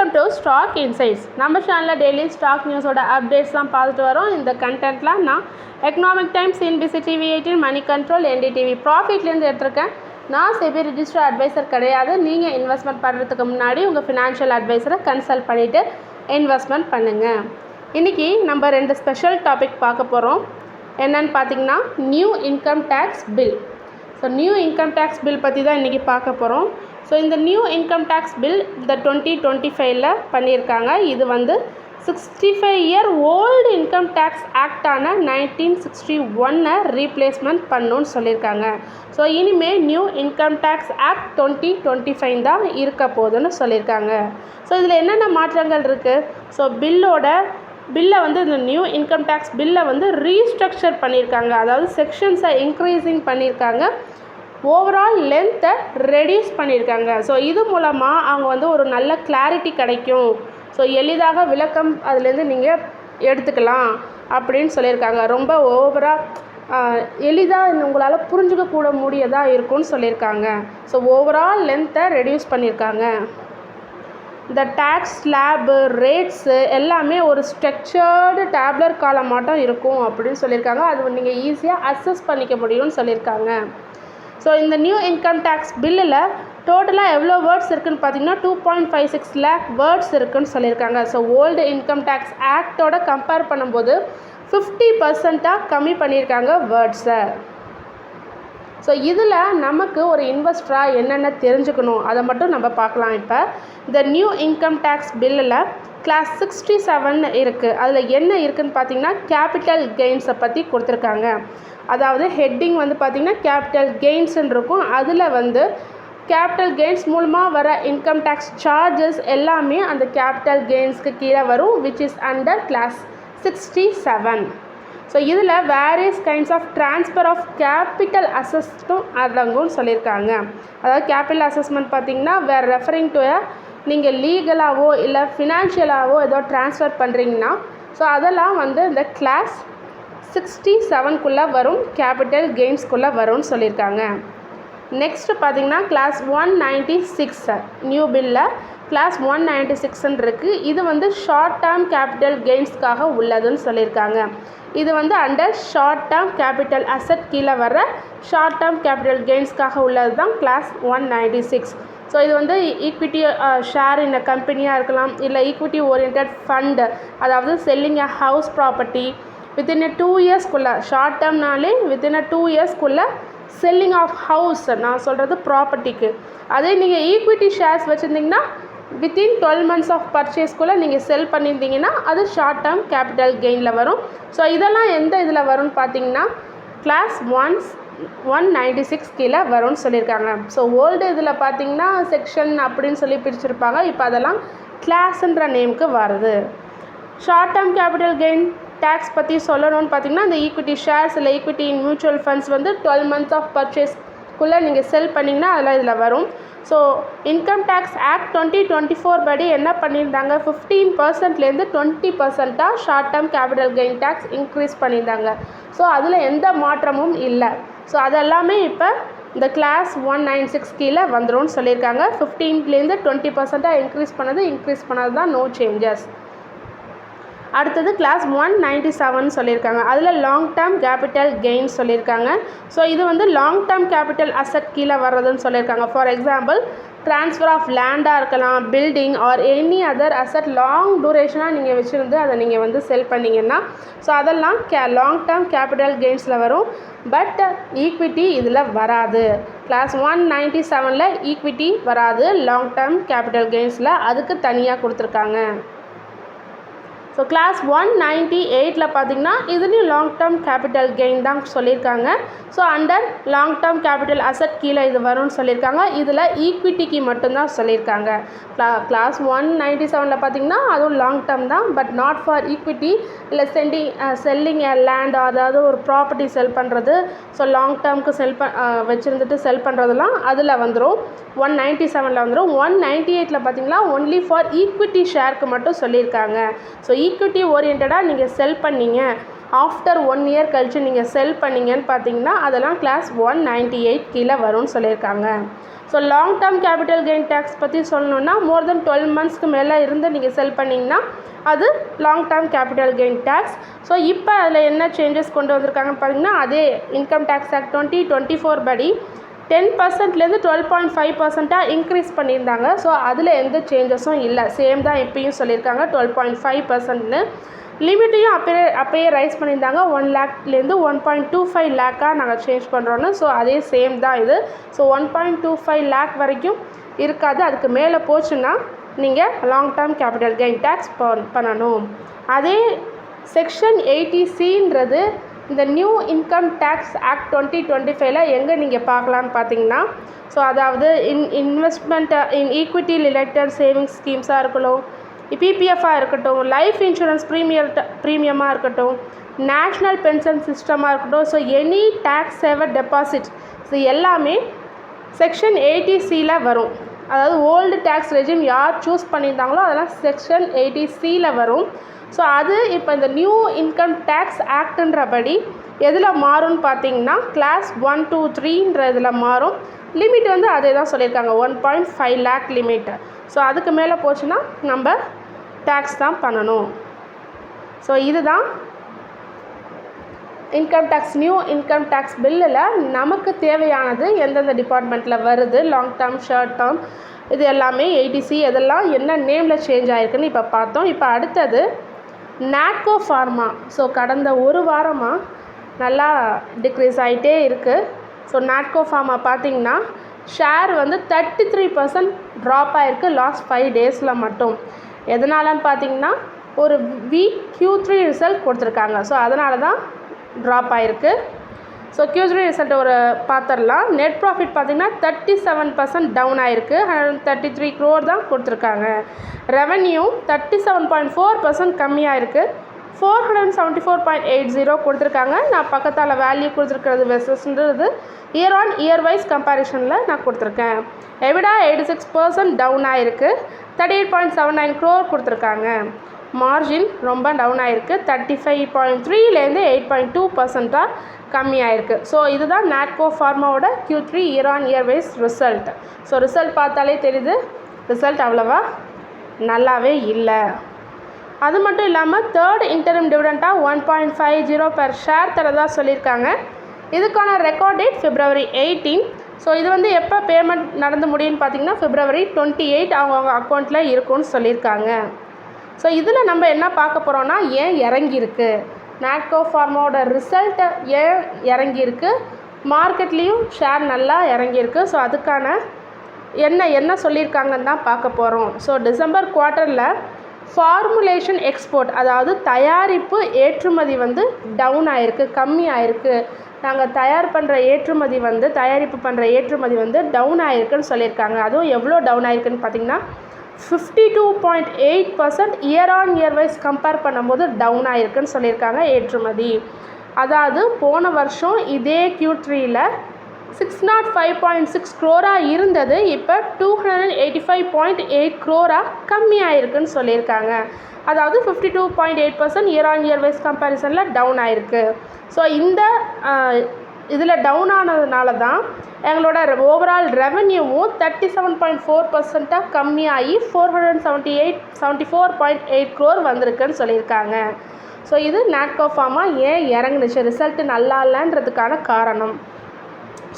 Welcome to stock insights நம்ம சேனலில் daily stock நியூஸோட அப்டேட்ஸ்லாம் பார்த்துட்டு வரோம். இந்த கண்டென்ட்லாம் நான் Economic Times CNBC TV eighteen Moneycontrol NDTV ப்ராஃபிட்லேருந்து எடுத்திருக்கேன். நான் செபி ரிஜிஸ்டர் அட்வைசர் கிடையாது. நீங்கள் இன்வெஸ்ட்மெண்ட் பண்ணுறதுக்கு முன்னாடி உங்கள் ஃபினான்ஷியல் அட்வைசரை கன்சல்ட் பண்ணிவிட்டு இன்வெஸ்ட்மெண்ட் பண்ணுங்கள் இன்றைக்கி நம்ம ரெண்டு ஸ்பெஷல் டாபிக் பார்க்க போகிறோம் என்னன்னு பார்த்தீங்கன்னா new income tax bill so new income tax bill பற்றி தான் இன்றைக்கி பார்க்க போகிறோம் ஸோ இந்த நியூ இன்கம் டேக்ஸ் பில் இந்த டுவெண்ட்டி டுவெண்ட்டி ஃபைவ்ல பண்ணியிருக்காங்க. இது வந்து sixty five year old income tax ஆக்டான nineteen sixty ஒன்னை ரீப்ளேஸ்மெண்ட் பண்ணுன்னு சொல்லியிருக்காங்க. ஸோ இனிமேல் new income tax act twenty twenty five தான் இருக்க போகுதுன்னு சொல்லியிருக்காங்க. ஸோ இதில் என்னென்ன மாற்றங்கள் இருக்குது ஸோ பில்லோட பில்லை வந்து இந்த நியூ இன்கம் டேக்ஸ் பில்லை வந்து ரீஸ்ட்ரக்சர் பண்ணியிருக்காங்க. அதாவது செக்ஷன்ஸை இன்க்ரீஸிங் பண்ணியிருக்காங்க. ஓவரால் லென்த்தை ரெடியூஸ் பண்ணியிருக்காங்க. ஸோ இது மூலமாக அவங்க வந்து ஒரு நல்ல கிளாரிட்டி கிடைக்கும். ஸோ எளிதாக விளக்கம் அதுலேருந்து நீங்கள் எடுத்துக்கலாம் அப்படின்னு சொல்லியிருக்காங்க. ரொம்ப ஓவராக எளிதாக உங்களால் புரிஞ்சுக்க கூட முடியதாக இருக்கும்னு சொல்லியிருக்காங்க. ஸோ ஓவரால் லென்த்தை ரெடியூஸ் பண்ணியிருக்காங்க. இந்த டேக்ஸ் ஸ்லாபு ரேட்ஸு எல்லாமே ஒரு ஸ்ட்ரக்சர்டு டேப்லர் காலம் மட்டும் இருக்கும் அப்படின்னு சொல்லியிருக்காங்க. அது நீங்கள் ஈஸியாக அக்சஸ் பண்ணிக்க முடியும்னு சொல்லியிருக்காங்க. ஸோ இந்த நியூ இன்கம் டேக்ஸ் பில்லில் டோட்டலாக எவ்வளோ வேர்ட்ஸ் இருக்குதுன்னு பார்த்தீங்கன்னா two point five six lakh words இருக்குதுன்னு சொல்லியிருக்காங்க. ஸோ ஓல்டு இன்கம் டேக்ஸ் ஆக்டோட கம்பேர் பண்ணும்போது ஃபிஃப்டி பர்சண்ட்டாக கம்மி பண்ணியிருக்காங்க வேர்ட்ஸை ஸோ இதில் நமக்கு ஒரு இன்வெஸ்டராக என்னென்ன தெரிஞ்சுக்கணும் அதை மட்டும் நம்ம பார்க்கலாம் இப்போ. இந்த நியூ இன்கம் டேக்ஸ் பில்லில் கிளாஸ் சிக்ஸ்டி செவன் இருக்குது அதில் என்ன இருக்குதுன்னு பார்த்தீங்கன்னா கேபிட்டல் கெயின்ஸை பற்றி கொடுத்துருக்காங்க. அதாவது ஹெட்டிங் வந்து பார்த்திங்கன்னா கேபிட்டல் கெயின்ஸ்ன்னு இருக்கும். அதில் வந்து கேபிட்டல் கெயின்ஸ் மூலமாக வர இன்கம் டேக்ஸ் சார்ஜஸ் எல்லாமே அந்த கேபிட்டல் கெயின்ஸ்க்கு கீழே வரும் which is under class sixty seven so இதில் various kinds of transfer of capital அசஸ்ட்டும் அடங்கும்னு சொல்லியிருக்காங்க. அதாவது கேபிட்டல் அசஸ்மெண்ட் பார்த்திங்கன்னா வேறு ரெஃபரிங் டு நீங்கள் லீகலாகவோ இல்லை ஃபினான்ஷியலாகவோ ஏதோ ட்ரான்ஸ்ஃபர் பண்ணுறீங்கன்னா ஸோ அதெல்லாம் வந்து இந்த கிளாஸ் சிக்ஸ்டி செவன்குள்ளே வரும் கேபிட்டல் கெயின்ஸ்குள்ளே வரும்னு சொல்லியிருக்காங்க. நெக்ஸ்ட்டு பார்த்தீங்கன்னா class one ninety six new பில்லில் class one ninety சிக்ஸ்ன்னு இருக்குது இது வந்து ஷார்ட் டேர்ம் கேபிட்டல் கெயின்ஸ்க்காக உள்ளதுன்னு சொல்லியிருக்காங்க. இது வந்து under short term capital asset கீழே வர ஷார்ட் டேர்ம் கேபிட்டல் கெயின்ஸ்க்காக உள்ளது தான் class one ninety six so இது வந்து ஈக்விட்டி ஷேர் இன் கம்பெனியாக இருக்கலாம். இல்லை ஈக்விட்டி ஓரியன்ட் ஃபண்டு அதாவது selling a house property within a two இயர்ஸ்க்குள்ளே short டேர்ம்னாலே வித்தின் அ டூ இயர்ஸ்க்குள்ளே செல்லிங் ஆஃப் ஹவுஸ் நான் சொல்கிறது ப்ராப்பர்ட்டிக்கு அதே நீங்கள் ஈக்விட்டி ஷேர்ஸ் வச்சுருந்தீங்கன்னா வித்தின் டுவெல் மந்த்ஸ் ஆஃப் பர்ச்சேஸ்க்குள்ளே நீங்கள் செல் பண்ணியிருந்தீங்கன்னா அது ஷார்ட் டேர்ம் கேபிட்டல் கெயினில் வரும். ஸோ இதெல்லாம் எந்த இதில் வரும்னு பார்த்தீங்கன்னா class ones one ninety six கீழே வரும்னு சொல்லியிருக்காங்க. ஸோ ஓல்டு இதில் பார்த்தீங்கன்னா செக்ஷன் அப்படின்னு சொல்லி பிரிச்சிருப்பாங்க. இப்போ அதெல்லாம் கிளாஸ்ன்ற நேமுக்கு வருது. Short term capital gain tax பற்றி சொல்லணும்னு பார்த்தீங்கன்னா இந்த ஈக்விட்டி ஷேர்ஸ் இல்லை ஈக்விட்டி மியூச்சுவல் ஃபண்ட்ஸ் வந்து டுவெல் மந்த்ஸ் ஆஃப் பர்ச்சேஸ்க்குள்ளே நீங்கள் செல் பண்ணிங்கன்னா அதெல்லாம் இதில் வரும். So income tax act twenty twenty four படி என்ன பண்ணியிருந்தாங்க? ஃபிஃப்டீன் பர்சன்ட்லேருந்து twenty பர்சண்ட்டாக short term capital gain tax increase பண்ணியிருந்தாங்க. ஸோ அதில் எந்த மாற்றமும் இல்லை. ஸோ அதெல்லாமே இப்போ இந்த கிளாஸ் ஒன் நைன் சிக்ஸ் கீழே வந்துடும் சொல்லியிருக்காங்க. ஃபிஃப்டீன்லேருந்து டுவெண்ட்டி பர்சண்ட்டாக இன்க்ரீஸ் பண்ணது இன்க்ரீஸ் பண்ணது தான் நோ சேஞ்சஸ் அடுத்தது கிளாஸ் ஒன் நைன்ட்டி செவன் சொல்லியிருக்காங்க. அதில் லாங் டேர்ம் கேபிட்டல் கெயின் சொல்லியிருக்காங்க. ஸோ இது வந்து லாங் டேர்ம் கேபிட்டல் அசட் கீழே வர்றதுன்னு சொல்லியிருக்காங்க. ஃபார் எக்ஸாம்பிள் ட்ரான்ஸ்ஃபர் ஆஃப் லேண்டாக இருக்கலாம் building or any other asset long டூரேஷனாக நீங்கள் வச்சுருந்து அதை நீங்கள் வந்து செல் பண்ணிங்கன்னா ஸோ அதெல்லாம் கே லாங் டேர்ம் கேபிட்டல் கெயின்ஸில் வரும். பட் ஈக்விட்டி இதில் வராது. கிளாஸ் ஒன் நைன்ட்டி செவனில் ஈக்விட்டி வராது லாங் டேர்ம் கேபிட்டல் கெயின்ஸில் அதுக்கு தனியாக கொடுத்துருக்காங்க. ஸோ கிளாஸ் ஒன் நைன்ட்டி எயிட்டில் பார்த்தீங்கன்னா இதுலேயும் லாங் டேர்ம் கேபிட்டல் கெயின் தான் சொல்லியிருக்காங்க. So under long term capital asset கீழே இது வரும்னு சொல்லியிருக்காங்க. இதில் ஈக்விட்டிக்கு மட்டும்தான் சொல்லியிருக்காங்க. க்ளா கிளாஸ் ஒன் நைன்ட்டி செவனில் பார்த்தீங்கன்னா அதுவும் லாங் டேர்ம் தான். பட் நாட் ஃபார் ஈக்விட்டி இல்லை சென்டிங் செல்லிங் ஏ லேண்ட் அதாவது ஒரு ப்ராப்பர்ட்டி செல் பண்ணுறது ஸோ லாங் டேர்முக்கு செல் ப வச்சுருந்துட்டு செல் பண்ணுறதுலாம் அதில் வந்துடும் ஒன் நைன்ட்டி செவனில் வந்துடும் ஒன் நைன்ட்டி எயிட்டில் பார்த்தீங்கன்னா ஒன்லி ஃபார் ஈக்விட்டி ஷேருக்கு மட்டும் சொல்லியிருக்காங்க. ஸோ ஈக்விட்டி ஓரியன்டாக நீங்கள் செல் பண்ணீங்க. ஆஃப்டர் ஒன் இயர் கழித்து நீங்கள் செல் பண்ணீங்கன்னு பார்த்தீங்கன்னா அதெல்லாம் கிளாஸ் ஒன் நைன்ட்டி எயிட் கீழே வரும்னு சொல்லியிருக்காங்க. So long term capital gain tax பற்றி சொல்லணுன்னா மோர் தென் டுவெல் மந்த்ஸ்க்கு மேலே இருந்து நீங்கள் செல் பண்ணிங்கன்னா அது long term capital gain tax so இப்போ அதில் என்ன சேஞ்சஸ் கொண்டு வந்திருக்காங்கன்னு பார்த்தீங்கன்னா அதே income tax act twenty twenty four படி டென் பர்சன்ட்லேருந்து டுவெல் பாயிண்ட் ஃபைவ் பர்சண்ட்டாக இன்க்ரீஸ் பண்ணியிருந்தாங்க. ஸோ அதில் எந்த சேஞ்சஸும் இல்லை. சேம் தான் இப்பயும் சொல்லியிருக்காங்க. டுவெல் பாயிண்ட் ஃபைவ் பர்சன்ட்னு லிமிட்டையும் அப்பயே அப்பயே ரைஸ் பண்ணியிருந்தாங்க. ஒன் லேக்லேருந்து ஒன் பாயிண்ட் டூ ஃபைவ் லேக்காக நாங்கள் சேஞ்ச் பண்ணுறோன்னு ஸோ அதே சேம் தான் இது. So one point two five lakh வரைக்கும் இருக்காது. அதுக்கு மேலே போச்சுன்னா நீங்கள் long term capital gain tax பண்ணணும். அதே செக்ஷன் எயிட்டி சின்றது இந்த new income tax act twenty twenty ஃபைவ்ல எங்கே நீங்கள் பார்க்கலான்னு பார்த்தீங்கன்னா ஸோ அதாவது இன் இன்வெஸ்ட்மெண்ட்டை இன் ஈக்விட்டி ரிலேட்டட் சேவிங்ஸ் ஸ்கீம்ஸாக இருக்கட்டும் பிபிஎஃபாக இருக்கட்டும் லைஃப் இன்சூரன்ஸ் ப்ரீமியர் ப்ரீமியமாக இருக்கட்டும் நேஷ்னல் பென்ஷன் சிஸ்டமாக இருக்கட்டும் so any tax saver deposit so எல்லாமே செக்ஷன் எயிட்டி சியில் வரும். அதாவது ஓல்டு டேக்ஸ் ரெஜிம் யார் சூஸ் பண்ணியிருந்தாங்களோ அதெல்லாம் செக்ஷன் எயிட்டி சியில் வரும். ஸோ அது இப்போ இந்த நியூ இன்கம் டேக்ஸ் ஆக்டுன்றபடி எதில் மாறும்னு பார்த்தீங்கன்னா கிளாஸ் ஒன் டூ த்ரீன்ற இதில் மாறும். லிமிட் வந்து அதே தான் சொல்லியிருக்காங்க one point five lakh limit so அதுக்கு மேலே போச்சுன்னா நம்ம டேக்ஸ் தான் பண்ணணும். ஸோ இதுதான் income tax new income tax பில்லில் நமக்கு தேவையானது எந்தெந்த டிபார்ட்மெண்ட்டில் வருது லாங் டேர்ம் ஷார்ட் டேர்ம் இது எல்லாமே ஏடிசி இதெல்லாம் என்ன நேமில் சேஞ்ச் ஆகிருக்குன்னு இப்போ பார்த்தோம். இப்போ அடுத்தது நாட்கோ ஃபார்மா ஸோ கடந்த ஒரு வாரமாக நல்லா டிக்ரீஸ் ஆகிட்டே இருக்குது ஸோ நாட்கோ ஃபார்மா பார்த்தீங்கன்னா ஷேர் வந்து தேர்ட்டி த்ரீ பர்சன்ட் ட்ராப் ஆகிருக்கு லாஸ்ட் ஃபைவ் டேஸில் மட்டும். எதனாலன்னு பார்த்தீங்கன்னா ஒரு வீக் க்யூ த்ரீ ரிசல்ட் கொடுத்துருக்காங்க. ஸோ அதனால தான் ட்ராப் ஆகிருக்கு ஸோ கியூஸ்ரி ரிசல்ட் ஒரு பார்த்துடலாம் நெட் ப்ராஃபிட் பார்த்தீங்கன்னா தேர்ட்டி செவன் பர்சன்ட் டவுன் ஆகிருக்கு ஹண்ட்ரட் தேர்ட்டி த்ரீ க்ரோர் தான் கொடுத்துருக்காங்க. Revenue thirty seven point four percent கம்மியாக இருக்குது four hundred seventy four point eight zero கொடுத்துருக்காங்க. நான் பக்கத்தால் வேல்யூ கொடுத்துருக்கிறது வெசஸ்ன்றது இயர் ஆன் இயர் வைஸ் கம்பேரிஷனில் நான் கொடுத்துருக்கேன். EBITDA eighty six percent down ஆகிருக்கு thirty eight point seven nine crore கொடுத்துருக்காங்க. மார்ஜின் ரொம்ப டவுன் ஆகிருக்கு தேர்ட்டி ஃபைவ் பாயிண்ட் த்ரீலேருந்து எயிட் பாயிண்ட் டூ பர்சண்ட்டாக கம்மியாயிருக்கு. ஸோ இதுதான் Natco ஃபார்மாவோட Q three year on year wise result so result பார்த்தாலே தெரியுது. ரிசல்ட் அவ்வளோவா நல்லாவே இல்லை. அது மட்டும் இல்லாமல் third interim டிவிடெண்ட்டாக one point five zero per share தரதா சொல்லியிருக்காங்க. இதுக்கான record date February eighteen so இது வந்து எப்போ பேமெண்ட் நடந்து முடியும்னு பார்த்தீங்கன்னா ஃபிப்ரவரி டுவெண்ட்டி எயிட் அவங்கவுங்க அக்கௌண்ட்டில் இருக்கும்னு சொல்லியிருக்காங்க. ஸோ இதில் நம்ம என்ன பார்க்க போகிறோன்னா ஏன் இறங்கியிருக்கு? நாட்கோ ஃபார்மாவோட ரிசல்ட்டை ஏன் இறங்கியிருக்கு? மார்க்கெட்லேயும் ஷேர் நல்லா இறங்கியிருக்கு. ஸோ அதுக்கான என்ன என்ன சொல்லியிருக்காங்கன்னு தான் பார்க்க போகிறோம் ஸோ டிசம்பர் குவார்ட்டரில் ஃபார்முலேஷன் எக்ஸ்போர்ட் அதாவது தயாரிப்பு ஏற்றுமதி வந்து டவுன் ஆயிருக்கு கம்மி ஆயிருக்கு. நாங்கள் தயார் பண்ணுற ஏற்றுமதி வந்து தயாரிப்பு பண்ணுற ஏற்றுமதி வந்து டவுன் ஆயிருக்குன்னு சொல்லியிருக்காங்க. அதுவும் எவ்வளோ டவுன் ஆயிருக்குன்னு பார்த்தீங்கன்னா fifty two point eight percent year on year wise compare பண்ணும்போது டவுன் ஆகிருக்குன்னு சொல்லியிருக்காங்க. ஏற்றுமதி. அதாவது போன வருஷம் இதே க்யூட்ரீயில் six naught five point six க்ரோராக இருந்தது. இப்போ two hundred eighty five point eight க்ரோராக கம்மியாயிருக்குன்னு சொல்லியிருக்காங்க. அதாவது fifty two point eight percent year on year wise கம்பேரிசனில் down ஆயிருக்கு. ஸோ இந்த இதில் டவுன் ஆனதுனால தான் எங்களோட ஓவரால் ரெவன்யூவும் தேர்ட்டி செவன் பாயிண்ட் ஃபோர் பர்சண்ட்டாக கம்மியாகி four hundred seventy eight seventy four point eight crore வந்திருக்குன்னு சொல்லியிருக்காங்க. ஸோ இது நாட்கோ ஃபார்மா ஏன் இறங்குனுச்சு? ரிசல்ட் நல்லா இல்லைன்றதுக்கான காரணம்.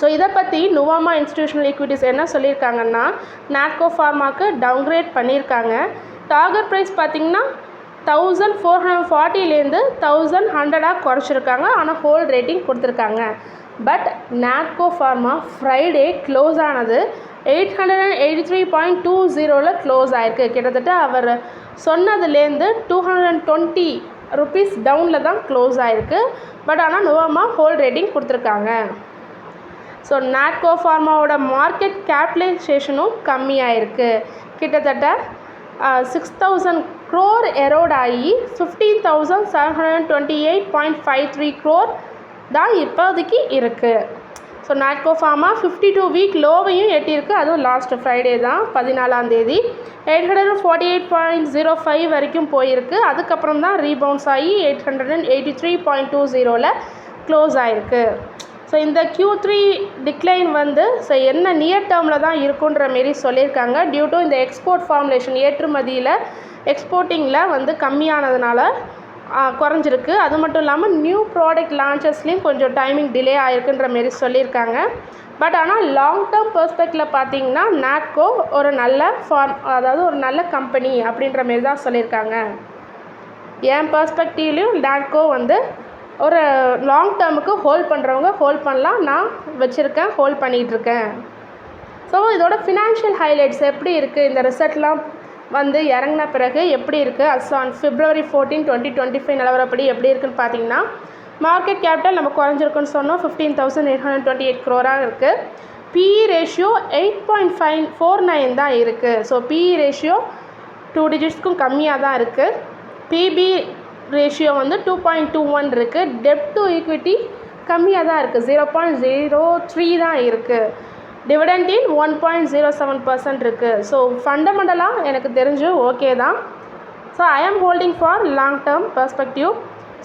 ஸோ இதை பற்றி நுவாமா இன்ஸ்டிடியூஷனல் ஈக்விட்டிஸ் என்ன சொல்லியிருக்காங்கன்னா நாட்கோ ஃபார்மாக்கு டவுன்கிரேட் பண்ணியிருக்காங்க. டார்கெட் ப்ரைஸ் பார்த்திங்கன்னா தௌசண்ட் ஃபோர் ஹண்ட்ரட் ஃபார்ட்டிலேருந்து தௌசண்ட் ஹண்ட்ரடாக குறைச்சிருக்காங்க. ஆனால் ஹோல் ரேட்டிங் கொடுத்துருக்காங்க. But Natco Pharma Friday close ஆனது. Eight hundred and eighty three point two ஜீரோவில் க்ளோஸ் ஆயிருக்கு. கிட்டத்தட்ட அவர் சொன்னதுலேருந்து two hundred and twenty rupees டவுனில் தான் க்ளோஸ் ஆயிருக்கு. பட் ஆனால் நோவாமா ஹோல் ரேட்டிங் கொடுத்துருக்காங்க. ஸோ நாட்கோ ஃபார்மாவோட மார்க்கெட் கேபிடலைசேஷனும் கம்மியாயிருக்கு. கிட்டத்தட்ட சிக்ஸ் தௌசண்ட் க்ரோர் எரோட் ஆகி fifteen thousand seven hundred twenty eight point five three crore தான் இப்போதைக்கு இருக்குது so Natco Pharma fifty two week லோவையும் எட்டியிருக்கு. அதுவும் லாஸ்ட் ஃப்ரைடே தான் பதினாலாம் தேதி. Eight hundred and forty eight point zero five வரைக்கும் போயிருக்கு. அதுக்கப்புறம் தான் ரீபவுன்ஸ் ஆகி eight hundred and eighty three point two ஜீரோவில் க்ளோஸ் ஆகிருக்கு ஸோ இந்த க்யூ த்ரீ டிக்ளைன் வந்து ஸோ என்ன நியர் டேர்மில் தான் இருக்குன்ற மாரி சொல்லியிருக்காங்க. டியூ டு இந்த எக்ஸ்போர்ட் ஃபார்முலேஷன் ஏற்றுமதியில் எக்ஸ்போர்ட்டிங்கில் வந்து கம்மியானதுனால குறைஞ்சிருக்கு. அது மட்டும் இல்லாமல் நியூ ப்ராடக்ட் லான்ச்சஸ்லேயும் கொஞ்சம் டைமிங் டிலே ஆகிருக்குன்ற மாரி சொல்லியிருக்காங்க. பட் ஆனால் லாங் டேர்ம் பெர்ஸ்பெக்டில் பார்த்தீங்கன்னா நாட்கோ ஒரு நல்ல ஃபார்ம் அதாவது ஒரு நல்ல கம்பெனி அப்படின்ற மாரி தான் சொல்லியிருக்காங்க. என் பர்ஸ்பெக்டிவ்லேயும் நாட்கோ வந்து ஒரு லாங் டேர்முக்கு ஹோல்ட் பண்ணுறவங்க ஹோல்ட் பண்ணலாம். நான் வச்சுருக்கேன் ஹோல்ட் பண்ணிகிட்ருக்கேன் ஸோ இதோட ஃபினான்ஷியல் ஹைலைட்ஸ் எப்படி இருக்குது இந்த ரிசல்ட்லாம் வந்து இறங்கின பிறகு எப்படி இருக்குது as on February fourteen twenty twenty five நிலவரப்படி எப்படி இருக்குன்னு பார்த்தீங்கன்னா மார்க்கெட் கேபிட்டல் நம்ம குறைஞ்சிருக்குன்னு சொன்னோம். Fifteen thousand eight hundred twenty eight க்ரோராக இருக்குது PE ratio eight point five four nine தான் இருக்குது ஸோ பிஇ ரேஷியோ டூ டிஜிட்ஸ்க்கும் கம்மியாக தான் இருக்குது பிபி ரேஷியோ வந்து டூ பாயிண்ட் டூ ஒன் இருக்குது டெப்ட் டு ஈக்விட்டி கம்மியாக தான் இருக்குது ஜீரோ பாயிண்ட் ஜீரோ த்ரீ தான் இருக்குது டிவிடெண்டின் one point zero seven percent இருக்குது ஸோ ஃபண்டமெண்டலாக எனக்கு தெரிஞ்சு ஓகே தான். So I am holding for long term perspective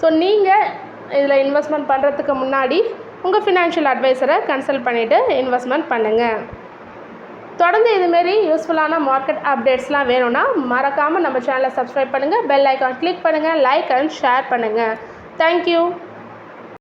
so நீங்கள் இதில் இன்வெஸ்ட்மெண்ட் பண்ணுறதுக்கு முன்னாடி உங்கள் ஃபினான்ஷியல் அட்வைசரை கன்சல்ட் பண்ணிவிட்டு இன்வெஸ்ட்மெண்ட் பண்ணுங்கள் தொடர்ந்து இதுமாரி யூஸ்ஃபுல்லான மார்க்கெட் அப்டேட்ஸ்லாம் வேணும்னா மறக்காமல் நம்ம சேனலை சப்ஸ்கிரைப் பண்ணுங்கள் பெல் ஐக்கான் கிளிக் பண்ணுங்கள் லைக் அண்ட் ஷேர் பண்ணுங்கள் தேங்க்யூ